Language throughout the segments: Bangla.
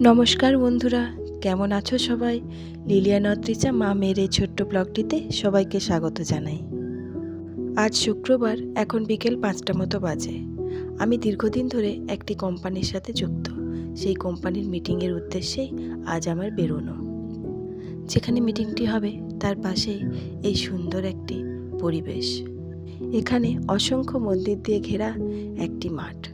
নমস্কার বন্ধুরা, কেমন আছো সবাই? লিলিয়া নত্রিচা মা মেয়ের এই ছোট্ট ব্লগটিতে সবাইকে স্বাগত জানাই। আজ শুক্রবার, এখন বিকেল পাঁচটা মতো বাজে। আমি দীর্ঘদিন ধরে একটি কোম্পানির সাথে যুক্ত। সেই কোম্পানির মিটিংয়ের উদ্দেশ্যেই আজ আমার বেরোনো। যেখানে মিটিংটি হবে, তার পাশেই এই সুন্দর একটি পরিবেশ। এখানে অসংখ্য মন্দির দিয়ে ঘেরা একটি মাঠ।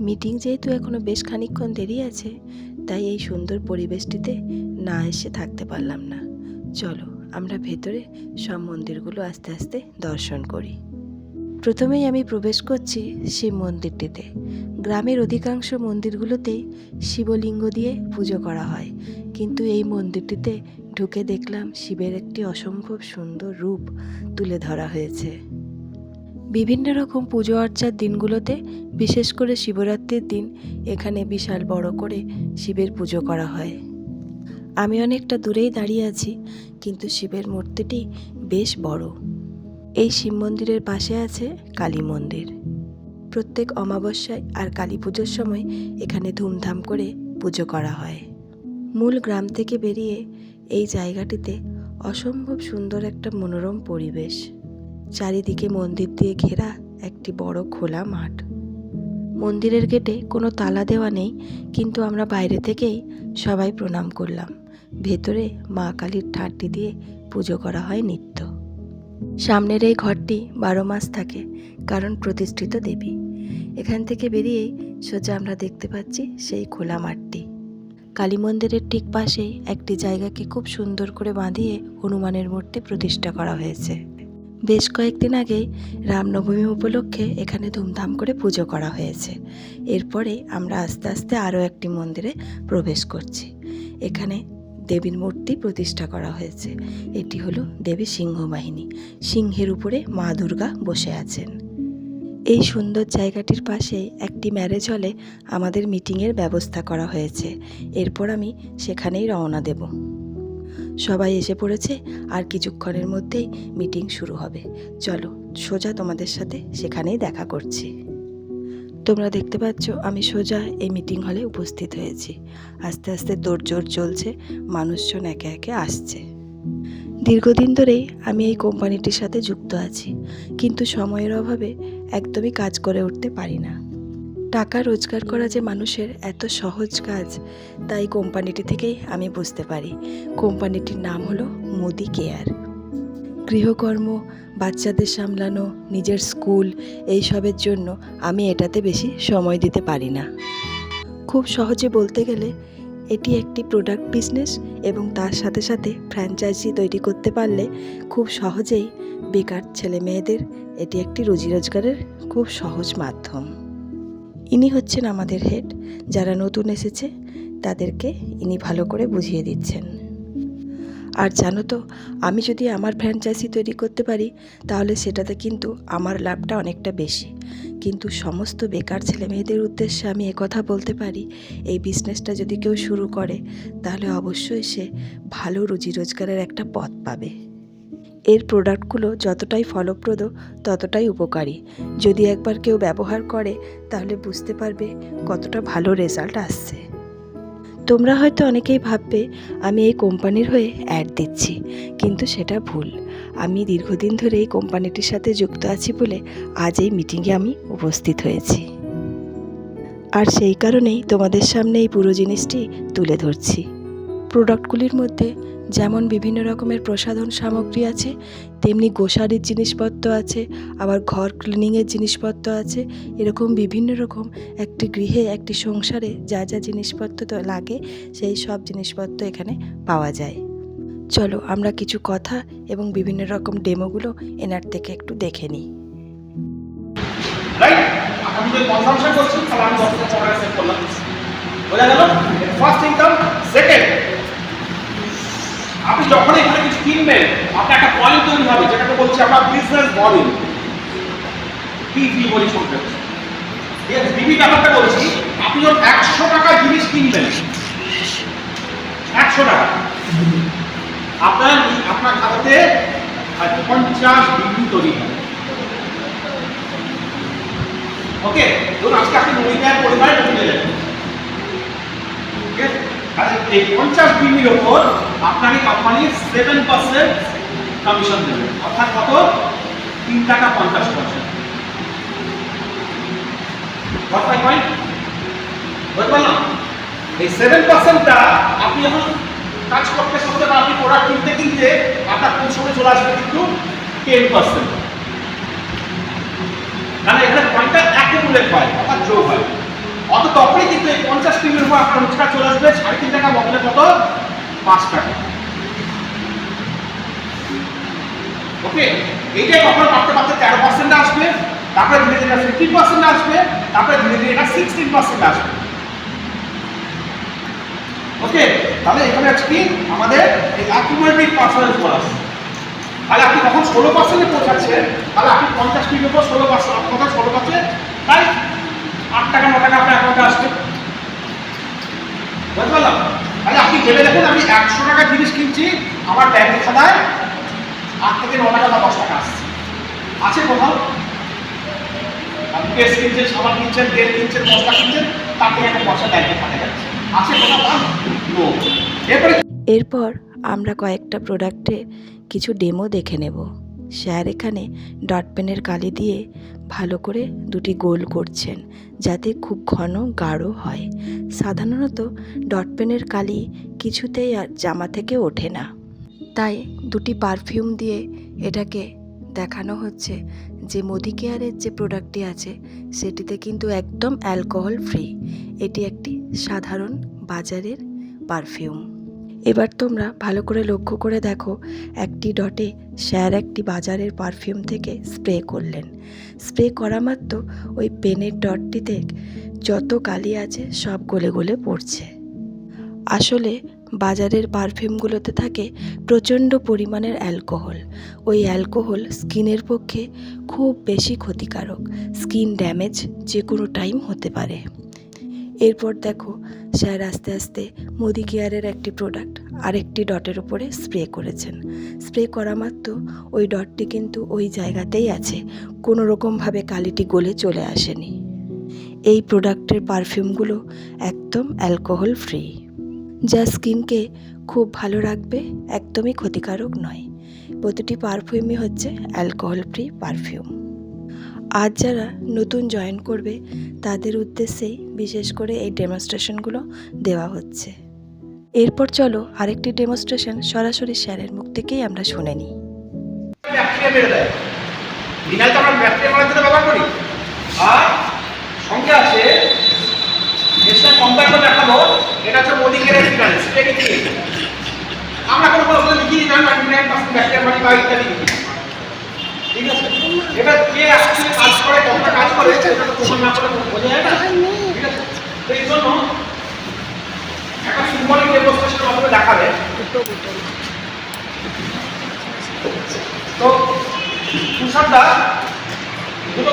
মিটিং যেহেতু এখনও বেশ খানিকক্ষণ দেরি আছে তাই এই সুন্দর পরিবেশটিতে না এসে থাকতে পারলাম না। চলো, আমরা ভেতরে সব মন্দিরগুলো আস্তে আস্তে দর্শন করি। প্রথমেই আমি প্রবেশ করছি শিব মন্দিরটিতে। গ্রামের অধিকাংশ মন্দিরগুলোতেই শিবলিঙ্গ দিয়ে পুজো করা হয়। কিন্তু এই মন্দিরটিতে ঢুকে দেখলাম শিবের একটি অসম্ভব সুন্দর রূপ তুলে ধরা হয়েছে। বিভিন্ন রকম পুজো অর্চার দিনগুলোতে, বিশেষ করে শিবরাত্রির দিন, এখানে বিশাল বড় করে শিবের পুজো করা হয়। আমি অনেকটা দূরেই দাঁড়িয়ে আছি, কিন্তু শিবের মূর্তিটি বেশ বড়। এই শিব মন্দিরের পাশে আছে কালী মন্দির। প্রত্যেক অমাবস্যায় আর কালী পুজোর সময় এখানে ধুমধাম করে পুজো করা হয়। মূল গ্রাম থেকে বেরিয়ে এই জায়গাটিতে অসম্ভব সুন্দর একটা মনোরম পরিবেশ। চারিদিকে মন্দির দিয়ে ঘেরা একটি বড় খোলা মাঠ। মন্দিরের গেটে কোনো তালা দেওয়া নেই, কিন্তু আমরা বাইরে থেকেই সবাই প্রণাম করলাম। ভেতরে মা কালীর ঠাট্টি দিয়ে পুজো করা হয় নিত্য। সামনের এই ঘরটি বারো মাস থাকে, কারণ প্রতিষ্ঠিত দেবী। এখান থেকে বেরিয়েই সোজা আমরা দেখতে পাচ্ছি সেই খোলা মাঠটি। কালী মন্দিরের ঠিক পাশেই একটি জায়গাকে খুব সুন্দর করে বাঁধিয়ে হনুমানের মূর্তি প্রতিষ্ঠা করা হয়েছে। বেশ কয়েকদিন আগেই রামনবমী উপলক্ষে এখানে ধুমধাম করে পুজো করা হয়েছে। এরপরে আমরা আস্তে আস্তে আরও একটি মন্দিরে প্রবেশ করছি। এখানে দেবীর মূর্তি প্রতিষ্ঠা করা হয়েছে। এটি হলো দেবী সিংহবাহিনী। সিংহের উপরে মা দুর্গা বসে আছেন। এই সুন্দর জায়গাটির পাশে একটি ম্যারেজ হলে আমাদের মিটিংয়ের ব্যবস্থা করা হয়েছে। এরপর আমি সেখানেই রওনা দেব। সবাই এসে পড়েছে আর কিছুক্ষণের মধ্যেই মিটিং শুরু হবে। চলো, সোজা তোমাদের সাথে সেখানেই দেখা করছি। তোমরা দেখতে পাচ্ছ আমি সোজা এই মিটিং হলে উপস্থিত হয়েছি। আস্তে আস্তে তোড়জোড় চলছে, মানুষজন একে একে আসছে। দীর্ঘদিন ধরেই আমি এই কোম্পানিটির সাথে যুক্ত আছি, কিন্তু সময়ের অভাবে একদমই কাজ করে উঠতে পারি না। টাকা রোজগার করা যে মানুষের এত সহজ কাজ, তাই কোম্পানিটি থেকেই আমি বুঝতে পারি। কোম্পানিটির নাম হলো মোদি কেয়ার। গৃহকর্ম, বাচ্চাদের সামলানো, নিজের স্কুল, এইসবের জন্য আমি এটাতে বেশি সময় দিতে পারি না। খুব সহজে বলতে গেলে, এটি একটি প্রোডাক্ট বিজনেস এবং তার সাথে সাথে ফ্র্যাঞ্চাইজি তৈরি করতে পারলে খুব সহজেই বেকার ছেলে মেয়েদের এটি একটি রুজি রোজগারের খুব সহজ মাধ্যম। ইনি হচ্ছেন আমাদের হেড। যারা নতুন এসেছে, তাদেরকে ইনি ভালো করে বুঝিয়ে দিচ্ছেন। আর জানো তো, আমি যদি আমার ফ্র্যাঞ্চাইজি তৈরি করতে পারি, তাহলে সেটাতে কিন্তু আমার লাভটা অনেকটা বেশি। কিন্তু সমস্ত বেকার ছেলে মেয়েদের উদ্দেশ্যে আমি একথা বলতে পারি, এই বিজনেসটা যদি কেউ শুরু করে, তাহলে অবশ্যই সে ভালো রুজি রোজগারের একটা পথ পাবে। এর প্রোডাক্টগুলো যতটাই ফলপ্রদ, ততটাই উপকারী। যদি একবার কেউ ব্যবহার করে, তাহলে বুঝতে পারবে কতটা ভালো রেজাল্ট আসছে। তোমরা হয়তো অনেকেই ভাববে, আমি এই কোম্পানির হয়ে অ্যাড দিচ্ছি, কিন্তু সেটা ভুল। আমি দীর্ঘদিন ধরে এই কোম্পানিটির সাথে যুক্ত আছি বলে আজ এই মিটিংয়ে আমি উপস্থিত হয়েছি। আর সেই কারণেই তোমাদের সামনে এই পুরো জিনিসটি তুলে ধরছি। প্রোডাক্টগুলির মধ্যে যেমন বিভিন্ন রকমের প্রসাধন সামগ্রী আছে, তেমনি গোসারির জিনিসপত্র আছে, আবার ঘর ক্লিনিংয়ের জিনিসপত্র আছে। এরকম বিভিন্ন রকম একটি গৃহে, একটি সংসারে যা যা জিনিসপত্র তো লাগে, সেই সব জিনিসপত্র এখানে পাওয়া যায়। চলো আমরা কিছু কথা এবং বিভিন্ন রকম ডেমোগুলো এনার থেকে একটু দেখে নিই। ফার্স্ট ইনকাম সেকেন্ড আপনি যখন এখানে কিছু কিনবেন আপনার একটা পয়েন্ট তৈরি হবে, যেটাকে বলছি আমরা বিজনেস মডেল পিভি বলি শুনতে ঠিক আছে বিবি ব্যাপারটা বলছি, আপনি যখন একশো টাকা জিনিস কিনবেন, একশো টাকা, আপনার আপনার খাতাতে পঞ্চাশ বিবি তৈরি হবে। ওকে ধরুন আজকে আপনি মহিলার পরিবারে ঢুকে যাবেন ঠিক আছে এই পঞ্চাশ বিমির ওপর আপনাকে কোম্পানি সেভেন পার্সেন্ট কমিশন দেবে। অর্থাৎ কত? তিন টাকা পঞ্চাশ পয়সা কথাই পয়েন্ট এই সেভেন পার্সেন্টটা আপনি যখন কাজ করতে করতে বা আপনি প্রোডাক্ট কিনতে কিনতে আপনার কোন সময় চলে আসবে কিন্তু টেন পার্সেন্ট মানে এখানে পয়েন্টটা অ্যাকুমুলেট হয়, অর্থাৎ যোগ হয়। অত তখনই কিন্তু এই পঞ্চাশ কিলোর উপর আপনার রোজগার চলে আসবে সাড়ে তিন টাকা বদলে কত? পাঁচ টাকা। ওকে, এইটাই কখনো পারতে পারতে তেরো পার্সেন্ট আসবে, তারপরে ধীরে ধীরে ফিফটিন পার্সেন্ট আসবে, তারপরে ধীরে ধীরে এটা সিক্সটিন পার্সেন্ট আসবে। ওকে, তাহলে এখানে আছে কি? আমাদের এই অ্যাকুমুলেটিভ পার্সেন্টেজ বলাস তাহলে আপনি যখন ষোলো পার্সেন্টে পৌঁছাচ্ছেন? তাহলে আপনি পঞ্চাশ কিলোর উপর ষোলো পার্সেন্ট কথা ষোলো পার্সেন্ট তাই আট টাকা ন টাকা আপনার অ্যাকাউন্টে আসবে বুঝতে পারলাম তাহলে আপনি ভেবে দেখুন আমি একশো টাকা জিনিস কিনছি আমার ব্যাংকের খাতায় আট থেকে ন টাকা বা দশ টাকা আসছে আছে কোথাও? পেস্ট কিনছেন সাবান কিনছেন, তেল কিনছেন, মশলা কিনছেন, তার থেকে একটা পয়সা যাচ্ছে। আছে কোথাও এরপরে এরপর আমরা কয়েকটা প্রোডাক্টে কিছু ডেমো দেখে নেব। স্যার এখানে ডট পেনের কালি দিয়ে ভালো করে দুটি গোল করছেন, যাতে খুব ঘন গাঢ় হয়। সাধারণত ডট পেনের কালি কিছুতেই আর জামা থেকে ওঠে না। তাই দুটি পারফিউম দিয়ে এটাকে দেখানো হচ্ছে যে মোদি কেয়ারের যে প্রোডাক্টটি আছে, সেটিতে কিন্তু একদম অ্যালকোহল ফ্রি। এটি একটি সাধারণ বাজারের পারফিউম। এবার তোমরা ভালো করে লক্ষ্য করে দেখো, একটি ডটে স্যার একটি বাজারের পারফিউম থেকে স্প্রে করলেন। স্প্রে করা মাত্র ওই পেনের ডটটিতে যত কালি আছে সব গলে গলে পড়ছে। আসলে বাজারের পারফিউমগুলোতে থাকে প্রচণ্ড পরিমাণের অ্যালকোহল। ওই অ্যালকোহল স্কিনের পক্ষে খুব বেশি ক্ষতিকারক, স্কিন ড্যামেজ যে কোনো টাইম হতে পারে। এরপর দেখো, স্যার আস্তে আস্তে মোদি কেয়ারের একটি প্রোডাক্ট আরেকটি ডটের উপরে স্প্রে করেছেন। স্প্রে করা মাত্র ওই ডটটি কিন্তু ওই জায়গাতেই আছে, কোনো রকমভাবে কালিটি গলে চলে আসেনি। এই প্রোডাক্টের পারফিউমগুলো একদম অ্যালকোহল ফ্রি। যা স্কিনকে খুব ভালো রাখবে, একদমই ক্ষতিকারক নয়। প্রতিটি পারফিউমই হচ্ছে অ্যালকোহল ফ্রি পারফিউম। আজ যারা নতুন জয়েন করবে, তাদের উদ্দেশ্যেই বিশেষ করে এই ডেমনস্ট্রেশনগুলো দেওয়া হচ্ছে। এরপর চলো আরেকটি ডেমনস্ট্রেশন সরাসরি স্যারের মুখ থেকেই আমরা শুনে নিই। আমরা ব্যবহার করি। আর সঙ্গে আছে এসে কম্পেয়ার করে দেখাবো, এটা হচ্ছে মোদি কেয়ারের ভিনাইল স্প্রে কি আমরা কোনো কোনো লিখি না নাইনটি নাইন পার্সেন্ট ব্যাকটেরিয়া মারি বা ইত্যাদি। ঠিক আছে? এবার কে অ্যাকচুয়ালি কাজ করে, কতটা কাজ করে, সেটা তো প্রমাণ না করে বোঝা যায় না। ঠিক আছে? তো এই জন্য একটা সিম্বলিক ডেমনস্ট্রেশনের মাধ্যমে দেখাবে। তো তুষারদা, দুটো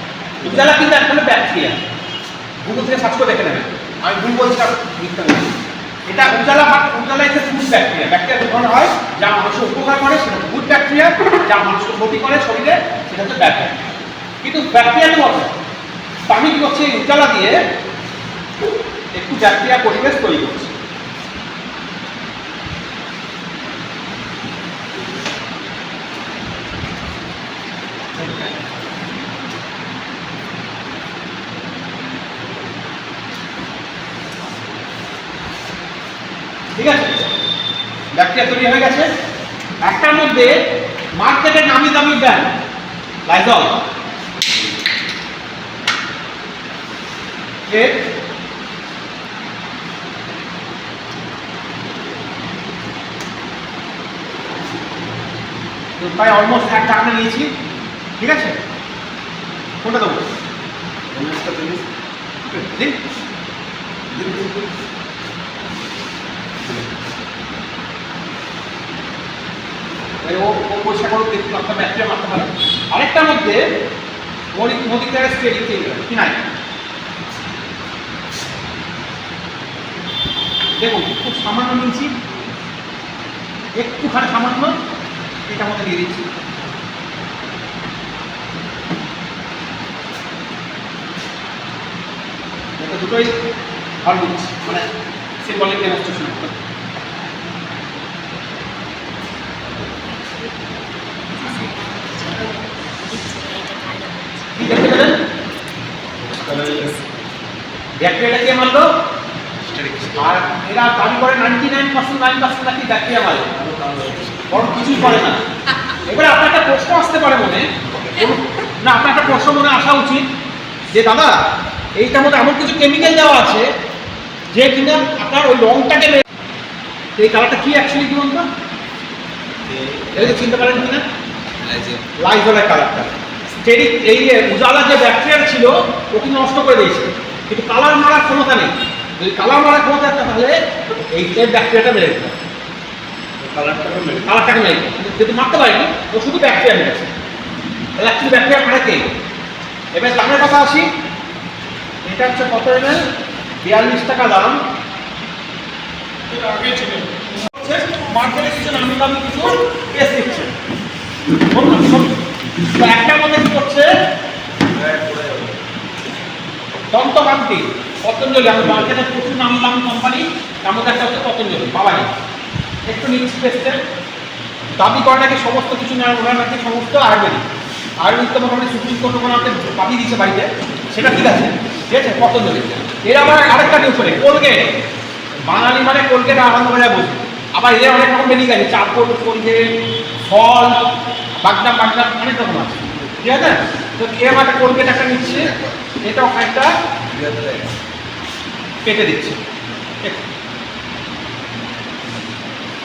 উজালা কিন্তু একটা ব্যাকটেরিয়া গুগল থেকে সার্চ করে দেখে নেবেন। আমি ভুল বলছি মিথ্যা এটা উজালা বা উজালা হচ্ছে ফুড ব্যাকটেরিয়া ব্যাকটেরিয়া দু ধরনের হয় যা মানুষের উপকার করে সেটা গুড ব্যাকটেরিয়া যা মানুষকে ক্ষতি করে শরীরে সেটা হচ্ছে ব্যাড ব্যাকটেরিয়া কিন্তু ব্যাকটেরিয়া তো তো আমি কি করছি? উজালা দিয়ে একটু ব্যাকটেরিয়া পরিবেশ তৈরি করছি ঠিক আছে ব্যাকটেরিয়া তৈরি হয়ে গেছে। একটার মধ্যে মার্কেটে নামি দামি ব্র্যান্ড লাইজল। এর প্রায় অলমোস্ট এক টাকা নিয়েছি। ঠিক আছে? কোনটা দেবো? দিন। এই পয়সা করে, দেখতে আপনার ব্যাটারি মারতে পারে। আরেকটার মধ্যে মোদি মোদি থেকে স্টেডিং কি নাই? দেখুন, খুব সামান্য নিয়েছি একটুখানি সামান্য, এটার মধ্যে দিয়ে দিচ্ছি। এটা দুটোই ভালো মানে সিম্বলিক ডেমনস্ট্রেশন কি দেখতে পেলেন ব্যাকটেরিয়াটা কে মারলো? আর এরা দাবি করে ninety nine percent nine percent নাকি ব্যাকটেরিয়া মারে বরং কিছুই করে না। এবারে আপনার একটা প্রশ্ন আসতে পারে মনে। না আপনার একটা প্রশ্ন মনে আসা উচিত যে দাদা এইটার মধ্যে এমন কিছু কেমিক্যাল দেওয়া আছে যে কিনা আপনার ওই রংটাকে এই কালারটা কি অ্যাকচুয়ালি কি বলতো এটা চিনতে পারেন কিনা? লাইজলের কালারটা স্টেরিক এই উজালা যে ব্যাকটেরিয়া ছিল ও কিন্তু নষ্ট করে দিয়েছে। কিন্তু কালার মারার ক্ষমতা নেই। যদি কালার মারার ক্ষমতা তাহলে এই ব্যাকটেরিয়াটা মেরে দিত কালারটাকে মেরে কিন্তু যদি মারতে পারেনি ও শুধু ব্যাকটেরিয়া মেরেছে তাহলে অ্যাকচুয়ালি ব্যাকটেরিয়া মারে কে? এবার দামের কথা আসি। এটা হচ্ছে কত এমএল বিয়াল্লিশ টাকা দাম। মার্কেটে কিছু নামি দামি কিছু পেস্ট দিচ্ছে বলুন, বলুন। তো একটার মধ্যে কি করছে? দন্তকান্তি, পতঞ্জলি। আমি মার্কেটে প্রচুর নাম দামি কোম্পানি, তার মধ্যে একটা হচ্ছে পতঞ্জলি, বাবাজি। একটু নিচ্ছি পেস্টের দাবি নাকি সমস্ত কিছু নেওয়ার ওরা নাকি সমস্ত আয়ুর্বেদিক আয়ুর্বেদিক তো মোটামুটি সুপ্রিম কোর্ট ওনাকে পাঠিয়ে দিয়েছে বাড়িতে। সেটা ঠিক আছে। ঠিক আছে, পতঞ্জলি। এর আবার আরেকটা নিউজ করে কোলগেট। বাঙালি মানে কোলগেট আনন্দ বাজার বসে। আবার এদের অনেক রকম বেরিয়ে গেছে চারকোল কোলগেট, ফল বাগদা বাগদা অনেক রকম আছে। ঠিক আছে? তো কে আমাকে কোলগেট একটা নিচ্ছে? এটাও একটা কেটে দিচ্ছে।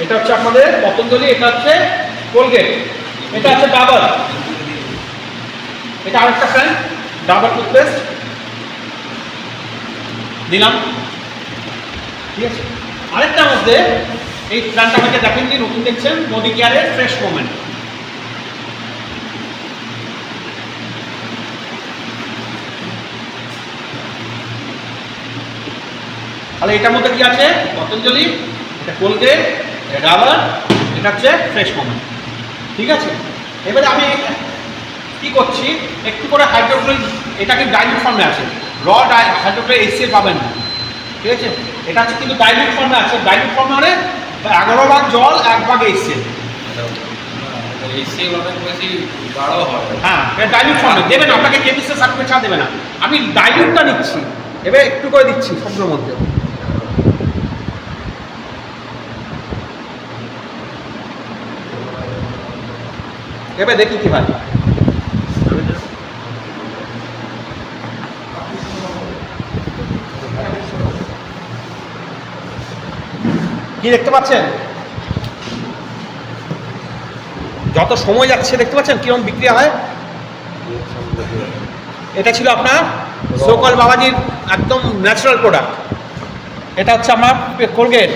এটা হচ্ছে আপনাদের পতঞ্জলি, এটা হচ্ছে কোলগেট, এটা হচ্ছে ডাবর এটা আরেকটা ফ্যান ডাবর টুথপেস্ট দিলাম। ঠিক আছে? আরেকটার মধ্যে এই প্ল্যানটা আমাকে দেখেননি, নতুন দেখছেন মোদি কেয়ারের ফ্রেশ মোমেন্ট তাহলে এটার মধ্যে কি আছে? পতঞ্জলি, এটা কোলগেট, এটা ডাবার এটা হচ্ছে ফ্রেশ মোমেন্ট ঠিক আছে? এবারে আমি কি করছি? একটু করে হাইড্রোক্লোরিক এটাকে ডাইলুট ফর্মে আছে। র হাইড্রোক্লোরিক এইচসিএল পাবেন না। ঠিক আছে? এটা হচ্ছে কিন্তু ডাইলুট ফর্মে আছে। ডাইলুট ফর্মে মানে এগারো ভাগ জল, এক ভাগ এইচসিএল এসে অনেক বেশি গাঢ় হয় ফর্মে আপনাকে দেবে না। আমি ডাইলুটটা নিচ্ছি। এবার একটু করে দিচ্ছি সবগুলোর মধ্যে। এবার দেখি কি হয়। কি দেখতে পাচ্ছেন? যত সময় যাচ্ছে, দেখতে পাচ্ছেন কীরকম বিক্রি হয়? এটা ছিল আপনার সোকল বাবাজির একদম ন্যাচারাল প্রোডাক্ট এটা হচ্ছে আমার কোলগেট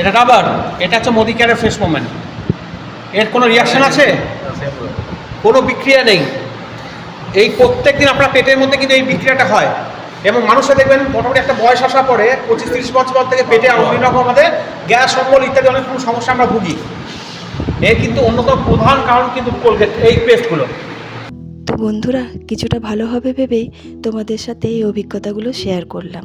এটা রাবার এটা হচ্ছে মোদি কেয়ারের ফ্রেশ মোমেন্ট এর কোনো রিয়াকশন আছে? কোনো বিক্রিয়া নেই। এই প্রত্যেক দিন আপনার পেটের মধ্যে কিন্তু এই বিক্রিয়াটা হয়। এবং মানুষে দেখবেন, মোটামুটি একটা বয়স আসার পরে পঁচিশ তিরিশ বছর থেকে পেটে বিভিন্ন রকম আমাদের গ্যাস অম্বল ইত্যাদি অনেক রকম সমস্যা আমরা ভুগি। এর কিন্তু অন্যতম প্রধান কারণ কিন্তু কোলগেট, এই পেস্টগুলো। তো বন্ধুরা, কিছুটা ভালো হবে ভেবেই তোমাদের সাথে এই অভিজ্ঞতাগুলো শেয়ার করলাম।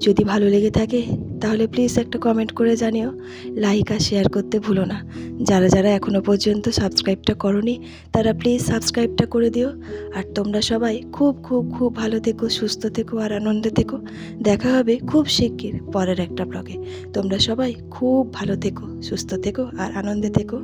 যদি ভালো লেগে থাকে, তাহলে প্লিজ একটা কমেন্ট করে জানিও। লাইক আর শেয়ার করতে ভুলো না। যারা যারা এখনও পর্যন্ত সাবস্ক্রাইবটা করনি, তারা প্লিজ সাবস্ক্রাইবটা করে দিও। আর তোমরা সবাই খুব খুব খুব ভালো থেকো, সুস্থ থেকো আর আনন্দে থেকো। দেখা হবে খুব শিগগির পরের একটা ব্লগে তোমরা সবাই খুব ভালো থেকো, সুস্থ থেকো আর আনন্দে থেকো।